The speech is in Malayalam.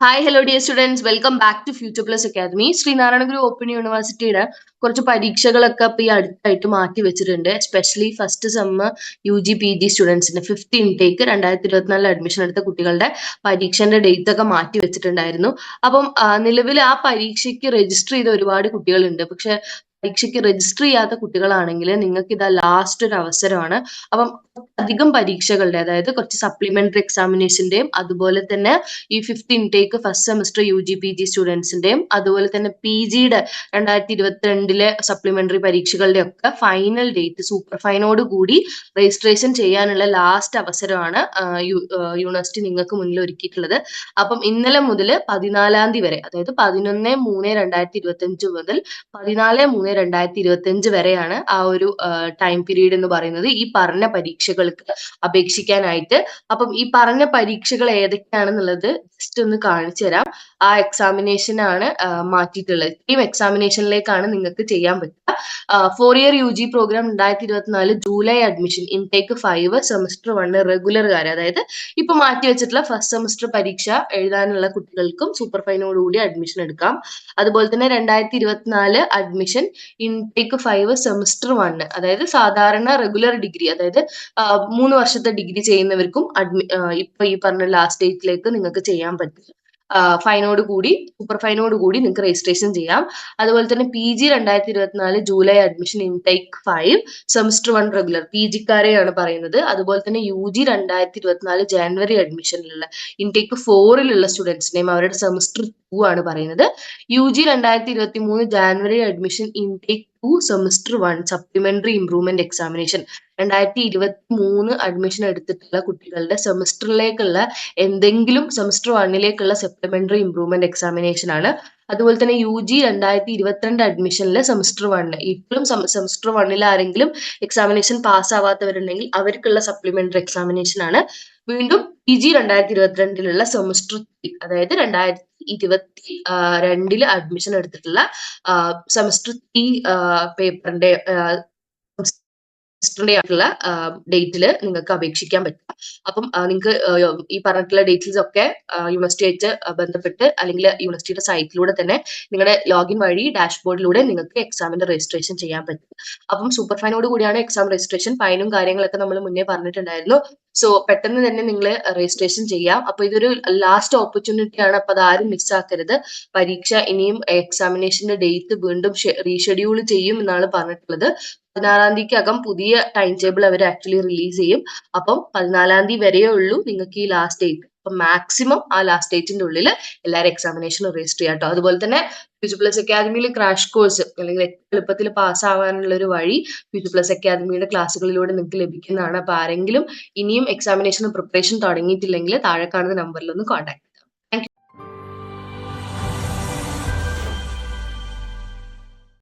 Hi hello dear students welcome back to future plus academy Sreenarayanaguru open യൂണിവേഴ്സിറ്റിയുടെ കുറച്ച് പരീക്ഷകളൊക്കെ ഇപ്പൊ ഈ അടുത്തായിട്ട് മാറ്റി വെച്ചിട്ടുണ്ട്. Especially first sem U G P G സ്റ്റുഡൻസിന്റെ fifth intake രണ്ടായിരത്തി ഇരുപത്തിനാലിൽ അഡ്മിഷൻ എടുത്ത കുട്ടികളുടെ പരീക്ഷന്റെ ഡേറ്റ് ഒക്കെ മാറ്റി വെച്ചിട്ടുണ്ടായിരുന്നു. അപ്പം നിലവിൽ ആ പരീക്ഷയ്ക്ക് രജിസ്റ്റർ ചെയ്ത ഒരുപാട് കുട്ടികളുണ്ട്. പക്ഷെ പരീക്ഷയ്ക്ക് രജിസ്റ്റർ ചെയ്യാത്ത കുട്ടികളാണെങ്കിൽ നിങ്ങൾക്ക് ഇതാ ലാസ്റ്റ് ഒരു അവസരമാണ്. അപ്പം അധികം പരീക്ഷകളുടെ അതായത് കുറച്ച് സപ്ലിമെന്ററി എക്സാമിനേഷന്റെയും അതുപോലെ തന്നെ ഈ fifth intake first semester U G P G സ്റ്റുഡൻസിന്റെയും അതുപോലെ തന്നെ പി ജിയുടെ രണ്ടായിരത്തി ഇരുപത്തിരണ്ടിലെ സപ്ലിമെന്ററി പരീക്ഷകളുടെ ഒക്കെ ഫൈനൽ ഡേറ്റ് സൂപ്പർ ഫൈനോട് കൂടി രജിസ്ട്രേഷൻ ചെയ്യാനുള്ള ലാസ്റ്റ് അവസരമാണ് യൂണിവേഴ്സിറ്റി നിങ്ങൾക്ക് മുന്നിൽ ഒരുക്കിയിട്ടുള്ളത്. അപ്പം ഇന്നലെ മുതൽ പതിനാലാം തീയതി വരെ അതായത് പതിനൊന്ന് മൂന്ന് രണ്ടായിരത്തി ഇരുപത്തി അഞ്ച് മുതൽ പതിനാല് മൂന്ന് രണ്ടായിരത്തി ഇരുപത്തി അഞ്ച് വരെയാണ് ആ ഒരു ടൈം പീരീഡ് എന്ന് പറയുന്നത് ഈ പറഞ്ഞ പരീക്ഷകൾക്ക് അപേക്ഷിക്കാനായിട്ട്. അപ്പം ഈ പറഞ്ഞ പരീക്ഷകൾ ഏതൊക്കെയാണെന്നുള്ളത് ജസ്റ്റ് ഒന്ന് കാണിച്ചു തരാം. ആ എക്സാമിനേഷൻ ആണ് മാറ്റിയിട്ടുള്ളത്. ഇത്രയും എക്സാമിനേഷനിലേക്കാണ് നിങ്ങൾക്ക് ചെയ്യാൻ പറ്റുക. Four year U G program രണ്ടായിരത്തി ഇരുപത്തിനാല് July admission intake five semester regular റെഗുലർകാർ അതായത് ഇപ്പൊ മാറ്റി വെച്ചിട്ടുള്ള ഫസ്റ്റ് സെമസ്റ്റർ പരീക്ഷ എഴുതാനുള്ള കുട്ടികൾക്കും സൂപ്പർ ഫൈനോടുകൂടി അഡ്മിഷൻ എടുക്കാം. അതുപോലെ തന്നെ രണ്ടായിരത്തി ഇരുപത്തിനാല് admission intake five semester one അതായത് സാധാരണ റെഗുലർ ഡിഗ്രി അതായത് മൂന്ന് വർഷത്തെ ഡിഗ്രി ചെയ്യുന്നവർക്കും അഡ്മി ഇപ്പൊ ഈ പറഞ്ഞ ലാസ്റ്റ് ഡേറ്റിലേക്ക് നിങ്ങൾക്ക് ചെയ്യാൻ പറ്റും. ഫൈനോട് കൂടി സൂപ്പർ ഫൈനോട് കൂടി നിങ്ങൾക്ക് രജിസ്ട്രേഷൻ ചെയ്യാം. അതുപോലെ തന്നെ പി ജി രണ്ടായിരത്തി ഇരുപത്തിനാല് July admission intake five semester one regular P ജിക്കാരെയാണ് പറയുന്നത്. അതുപോലെ തന്നെ യു ജി രണ്ടായിരത്തി ഇരുപത്തിനാല് ജാനുവരി അഡ്മിഷനിലുള്ള ഇൻടേക്ക് ഫോറിലുള്ള സ്റ്റുഡൻസിനെയും അവരുടെ സെമസ്റ്റർ ടു ആണ് പറയുന്നത്. യു ജി രണ്ടായിരത്തി ഇരുപത്തി മൂന്ന് January admission intake two semester one supplementary improvement examination രണ്ടായിരത്തി ഇരുപത്തി മൂന്ന് അഡ്മിഷൻ എടുത്തിട്ടുള്ള കുട്ടികളുടെ സെമിസ്റ്ററിലേക്കുള്ള എന്തെങ്കിലും സെമിസ്റ്റർ വണ്ണിലേക്കുള്ള സപ്ലിമെന്ററി ഇംപ്രൂവ്മെന്റ് എക്സാമിനേഷൻ ആണ്. അതുപോലെ തന്നെ യു ജി രണ്ടായിരത്തി ഇരുപത്തിരണ്ട് അഡ്മിഷനിലെ സെമിസ്റ്റർ വണ്ണ് ഇപ്പോഴും സെമിസ്റ്റർ വണ്ണിൽ ആരെങ്കിലും എക്സാമിനേഷൻ പാസ് ആവാത്തവരുണ്ടെങ്കിൽ അവർക്കുള്ള സപ്ലിമെന്ററി എക്സാമിനേഷൻ ആണ്. വീണ്ടും പി ജി രണ്ടായിരത്തി ഇരുപത്തിരണ്ടിലുള്ള സെമസ്റ്റർ ത്രീ അതായത് രണ്ടായിരത്തി ഇരുപത്തി രണ്ടിൽ അഡ്മിഷൻ എടുത്തിട്ടുള്ള സെമസ്റ്റർ ത്രീ പേപ്പറിന്റെ ആയിട്ടുള്ള ഡേറ്റിൽ നിങ്ങൾക്ക് അപേക്ഷിക്കാൻ പറ്റും. അപ്പം നിങ്ങൾക്ക് ഈ പറഞ്ഞിട്ടുള്ള ഡേറ്റ്സ് ഒക്കെ യൂണിവേഴ്സിറ്റി ആയിട്ട് ബന്ധപ്പെട്ട് അല്ലെങ്കിൽ യൂണിവേഴ്സിറ്റിയുടെ സൈറ്റിലൂടെ തന്നെ നിങ്ങളുടെ ലോഗിൻ വഴി ഡാഷ്ബോർഡിലൂടെ നിങ്ങൾക്ക് എക്സാമിന്റെ രജിസ്ട്രേഷൻ ചെയ്യാൻ പറ്റും. അപ്പം സൂപ്പർ ഫൈനോട് കൂടിയാണ് എക്സാം രജിസ്ട്രേഷൻ ഫൈനും കാര്യങ്ങളൊക്കെ നമ്മൾ മുന്നേ പറഞ്ഞിട്ടുണ്ടായിരുന്നു. സോ പെട്ടെന്ന് തന്നെ നിങ്ങൾ രജിസ്ട്രേഷൻ ചെയ്യാം. അപ്പൊ ഇതൊരു ലാസ്റ്റ് ഓപ്പർച്യൂണിറ്റി ആണ്. അപ്പൊ അതാരും മിസ്സാക്കരുത് പരീക്ഷ ഇനിയും എക്സാമിനേഷന്റെ ഡേറ്റ് വീണ്ടും റീഷെഡ്യൂൾ ചെയ്യും എന്നാണ് പറഞ്ഞിട്ടുള്ളത്. പതിനാറാം തീയതിക്കകം പുതിയ ടൈം ടേബിൾ അവർ ആക്ച്വലി റിലീസ് ചെയ്യും. അപ്പം പതിനാലാം തീയതി വരെയേ ഉള്ളൂ നിങ്ങൾക്ക് ഈ ലാസ്റ്റ് ഡേറ്റ് അപ്പം മാക്സിമം ആ ലാസ്റ്റ് ഡേറ്റിന്റെ ഉള്ളിൽ എല്ലാവരും എക്സാമിനേഷൻ രജിസ്റ്റർ ചെയ്യാം കേട്ടോ അതുപോലെ തന്നെ ഫ്യൂച്ചർ പ്ലസ് അക്കാദമിയിൽ ക്രാഷ് കോഴ്സ് അല്ലെങ്കിൽ എളുപ്പത്തിൽ പാസ് ആവാനുള്ള ഒരു വഴി ഫ്യൂച്ചർ പ്ലസ് അക്കാദമിയുടെ ക്ലാസ്സുകളിലൂടെ നിങ്ങൾക്ക് ലഭിക്കുന്നതാണ്. അപ്പൊ ആരെങ്കിലും ഇനിയും എക്സാമിനേഷൻ പ്രിപ്പറേഷൻ തുടങ്ങിയിട്ടില്ലെങ്കിൽ താഴെ കാണുന്ന നമ്പറിൽ ഒന്ന് കോൺടാക്ട്